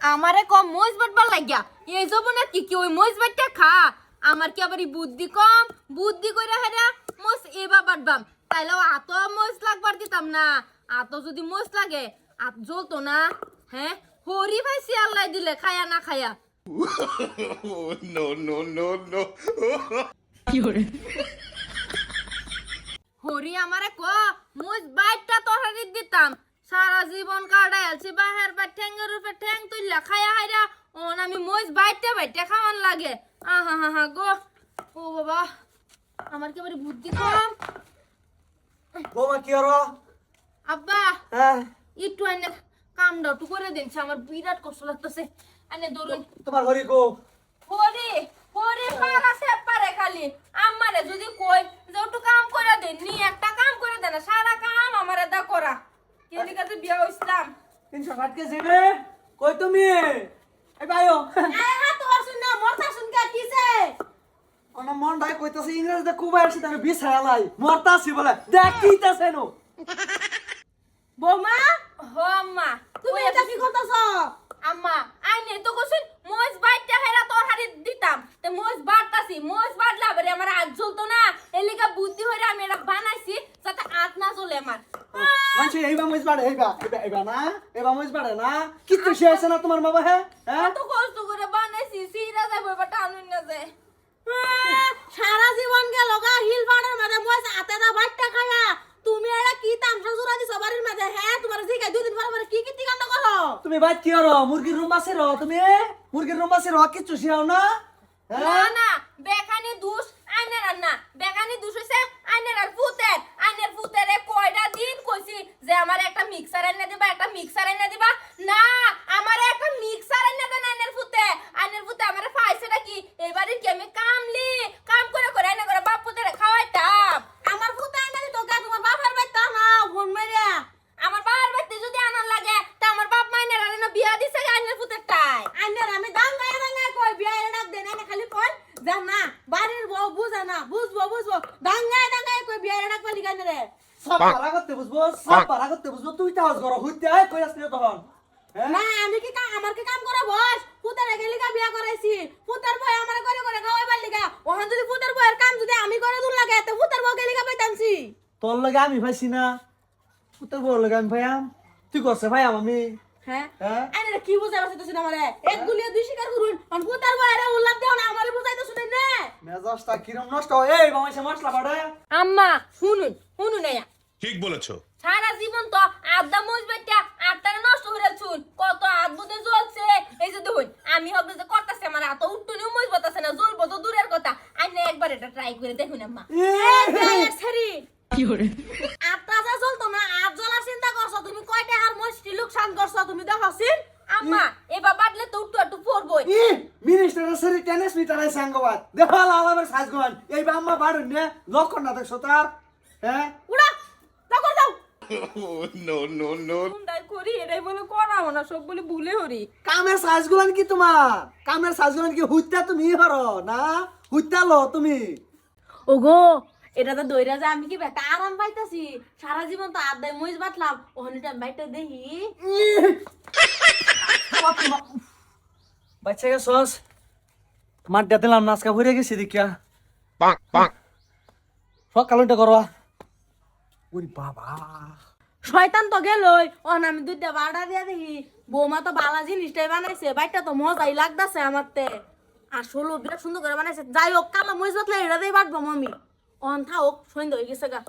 আমারে কম মজ বাটবার লাগিয়া এই না কি কি ওই মজ বাটটা খা। আমার কি আবার বুদ্ধি কম? বুদ্ধি কইরা হেরা মজ এবা বাটবাম। তাইলে আত মজ লাগবার দিতাম না। আত যদি মজ লাগে আত জ্বলতো না। হ্যাঁ? হরি ভাই শিয়াল্লাই দিলে খায়া না খায়া। Oh, no, no, no, no. Hari? আমারে ক মুজ বাইটটা তরকারি দিতাম। সারা জীবন কাটাই আলছি বাহের বা ঠ্যাঙ্গের উপরে ঠ্যাং তুললা খায়া হাইরা ওন আমি মুজ বাইটটা বাইটটা খাওয়ান লাগে। আহা হা হা গো। ও বাবা আমার কি বাড়ি বুদ্ধি কম? বৌমা কি হলো? আব্বা হ্যাঁ? একটু এনে কামটা একটু করে দিনছে আমার বিরাট কষ্ট লাগতেছে। এনে ধরুন তোমার ঘরে গো হরি হরি পারা সে পারে খালি। আমারে যদি কই যে একটু কাম করে দেন নি একটা কাম করে দেন সারা কাছে বিয়া হইছিলাম। তিনশো ষাট কেজি রে কই তুমি? এই ভাইও। আয় হা তো আসুন না মরতা শুন কা কিছে আমার মন ভাই কইতাছে ইংরেজিতে কুবাই আসছি তাকে বিষ হারালাই মরতাছি বলে। দেখ কিতাছে নো বৌমা? হো আম্মা। তুমি এটা কি করতেছ? আম্মা আইনে তো কইছেন মোজ বাইটটা হেরা তোর হারি দিতাম তে মোজ বাটতাছি মোজ বাটলা বলে আমার আজ জ্বলতো না এলিকা বুদ্ধি হইরা আমি এটা বানাইছি যাতে আত না জ্বলে আমার মানুষ এইবা মজ বাড়ে এইবা এইবা এইবা না এইবা মজ বাড়ে না। শেষ না তোমার মা হ্যাঁ? হ্যাঁ? এত কষ্ট করে বানাইছি সিরা যাব টানুন না যায় সারা জীবন গেল গা হিল বাড়ার মাঝে মজ হাতে দা বাট্টা খায়া। তুমি এটা কি তামসা জুরা দিছ বাড়ির মাঝে হ্যাঁ? তোমার জিগা দুই দিন পরে কি কি কাণ্ড করো? তুমি ভাই কি হলো মুরগির রুম আছে র তুমি? মুরগির রুম আছে র কিচ্ছু শিরাও না? না হ্যাঁ না বেকানি দুষ আইনের আর না বেকানি দুষ হইছে আইনের আর ফুতের আইনের ফুতেরে কয়টা দিন কইছি যে আমার একটা মিক্সার এনে দিবা একটা মিক্সার এনে দিবা? না, আমার একটা মিক্সার এনে দেন আইনের ফুতে আইনের ফুতে আমার ফাইছেটা কি? এবারে কি আমি কামলি? কাম করে করে এনে করে বাপ ফুতেরে খাওয়াইতাম। আমার ফুতে আইনা দিত গা তোমার বাবার বাইতা না ফোন মেরিয়া আমার বাবার বাড়িতে যদি আনার লাগে, তা আমার বাপ মাইনের আর বিয়া দিছে আইনের ফুতের টাই আইনার আমি দাম দাঙ্গায় দাঙ্গায় কই, বিয়া ডাক দেন না খালি কই, জানা, বাড়ির বউ বুঝা না, বুঝব বুঝব। দাঙ্গায় দাঙ্গায় কই, বিয়া ডাক পালি গানে রে সব পারা করতে বুঝব সব পারা করতে বুঝব তুই তাহস করো হইতে আয় তখন? হ্যাঁ? না আমি কি কাম আমার কি কাম করা বস? ফুতের গেলি বিয়া করাইছি। ফুতের বই আমার করে করে খাওয়াই পারলি গা যদি ফুতের বইয়ের কাম যদি আমি করে দূর লাগে তো ফুতের বউ গেলি পাইতামছি। তোর লগে আমি ভাইছি না। তোর বড় লগে আমি ভাইয়াম তুই করছে ভাইয়াম আমি। হ্যাঁ? হ্যাঁ? আরে কি বুঝাই পারছিস না আমারে এক গুলিয়ে দুই শিকার করুন। আর ফুতের বইয়ের উল্লাপ দেও না আমারে বুঝাইতে নে। মেজাজটা কিরম নষ্ট? হয় এই বামাইছে মশলা বাড়ে আম্মা শুনুন শুনুন এয়া। ঠিক বলেছ। সারা জীবন তো আড্ডা মজবেটা আটটা নষ্ট হয়ে চুন কত আদবুতে জ্বলছে। এই যে দেখুন আমি হবে যে করতেছে আমার এত উঠটুনিও মজবতাছে না জ্বলবো তো দূরের কথা। আমি একবার এটা ট্রাই করে দেখুন আম্মা। গায়ের ছেড়ি আটটা যা চলতো না আট জ্বলার চিন্তা করছ তুমি কয়টা আর মস্তি লোকসান করছ তুমি দেখছিন আম্মা। এবার বাদলে তো উঠটু একটু পড়বই ই সারি টেনিস সাঙ্গবাদ? আলামের সাজগন এই বাম্মা বাড়ুন নে লক্ষণ না দেখছ তার হ্যাঁ? উড়া দাও। কর দাও no, no, no. কোনটাই করি এটাই বলে করাবো না সব বলে ভুলে হরি। কামের সাজগুলান কি তোমার? কামের সাজগুলান কি হুইতা তুমি হরো না? হুইতা লো তুমি। ওগো এটা তো দইরা যা আমি কি বেটা আরাম পাইতাছি। সারা জীবন তো আদায় মইজ বাটলাম ওখানে টাইম বাইটা দেখি। বাচ্চা গে সস মাঠটা দিলাম নাচকা ভরে গেছি দেখিয়া। Bonk, bonk. সকালটা করবা। ওরে বাবা। শয়তান তো গেলই। ওখানে আমি দুইটা বাড়া দিয়া দেখি। বৌমা তো বালা জিনিসটাই বানাইছে। বাইটা তো মজাই লাগতাছে আমার তে। আসলে বিরাট সুন্দর করে বানাইছে। যাই হোক কালা মইজ বাটলে এটা দিয়ে বাটবো মামি। অন থাক সন্ধ্যা হয়ে গেছে গা